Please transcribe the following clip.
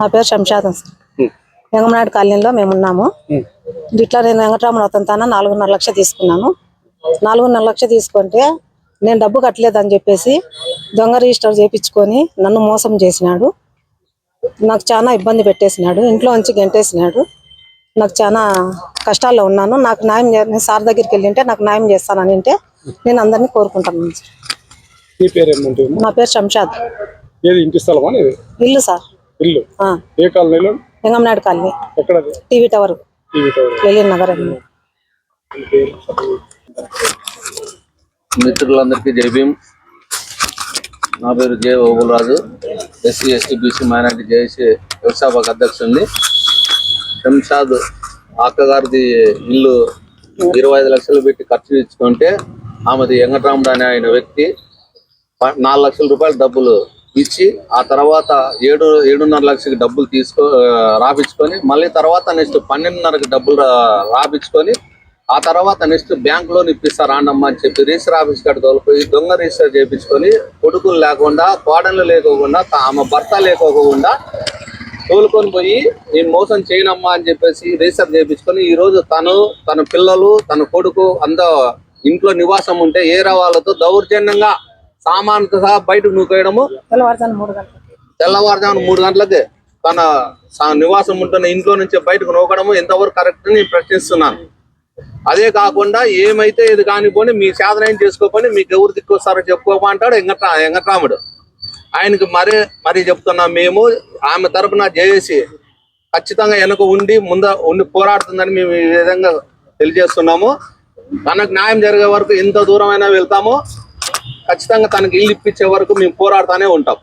నా పేరు శంషాదం సార్. వెంగమనాయుడు కాలనీలో మేము ఉన్నాము. ఇట్లా నేను వెంకటరామరావు అతనితోన నాలుగున్నర లక్ష తీసుకున్నాను. నాలుగున్నర లక్ష తీసుకుంటే నేను డబ్బు కట్టలేదని చెప్పేసి దొంగ రిజిస్టర్ చేయించుకొని నన్ను మోసం చేసినాడు. నాకు చాలా ఇబ్బంది పెట్టేసినాడు. ఇంట్లో నుంచి గెంటేసినాడు. నాకు చాలా కష్టాల్లో ఉన్నాను. నాకు న్యాయం నేను సార్ దగ్గరికి వెళ్ళింటే నాకు న్యాయం చేస్తానని అంటే నేను అందరినీ కోరుకుంటున్నాను సార్. నీ పేరు శంషాద్. ఇల్లు సార్. ఇల్లు? ఏ కాలనీలో కాలనీ. ఎక్కడది? TV tower. TV tower. Lalin Nagar. మిత్రులందరికీ జై భీమ్. నా పేరు J Ogularaju SC ST BC minority JAC వ్యవస్థాపక అధ్యక్షుడిని. శంషాద్ అక్కగారిది ఇల్లు ఇరవై ఐదు లక్షలు పెట్టి ఖర్చు ఇచ్చుకుంటే ఆమెది వెంకటరాముడు అనే ఆయన వ్యక్తి నాలుగు లక్షల రూపాయలు డబ్బులు ఇచ్చి ఆ తర్వాత ఏడు ఏడున్నర లక్షలకి డబ్బులు తీసుకో రాపించుకొని మళ్ళీ తర్వాత నెక్స్ట్ పన్నెండున్నరకి డబ్బులు రాపించుకొని ఆ తర్వాత నెక్స్ట్ బ్యాంక్ లోన్ ఇప్పిస్తారు రాండమ్మా అని చెప్పి రిజిస్టర్ ఆఫీస్ కాడ తోలిపోయి దొంగ రిజిస్టర్ చేయించుకొని కొడుకులు లేకుండా కోడళ్ళు లేకోకుండా ఆమె భర్త లేకోకుండా తోలుకొని పోయి నేను మోసం చేయనమ్మా అని చెప్పేసి రిజిస్టర్ చేయించుకొని ఈ రోజు తను తన పిల్లలు తన కొడుకు అంత ఇంట్లో నివాసం ఉంటే ఏరే వాళ్ళతో దౌర్జన్యంగా సామాన్తో సహా బయటకు నూకేయడము? తెల్లవారుజాను మూడు గంటలకు. తెల్లవారుజామున మూడు గంటలకే తన నివాసం ఉంటున్న ఇంట్లో నుంచి బయటకు నూకడము ఎంతవరకు కరెక్ట్ నేను ప్రశ్నిస్తున్నాను. అదే కాకుండా ఏమైతే ఇది కానిపోని మీ సాధన ఏం చేసుకోకపోయి మీకు ఎవరు దిక్కొస్తారో చెప్పుకోమంటాడు వెంకట వెంకటరాముడు. ఆయనకి మరీ మరీ చెప్తున్నాం మేము ఆమె తరపున జేఏసి ఖచ్చితంగా వెనక ఉండి ముంద ఉండి పోరాడుతుందని మేము ఈ విధంగా తెలియజేస్తున్నాము. తనకు న్యాయం జరిగే వరకు ఎంత దూరమైనా వెళ్తామో. ఖచ్చితంగా తనకి ఇల్లు ఇప్పించే వరకు మేము పోరాడుతూనే ఉంటాం.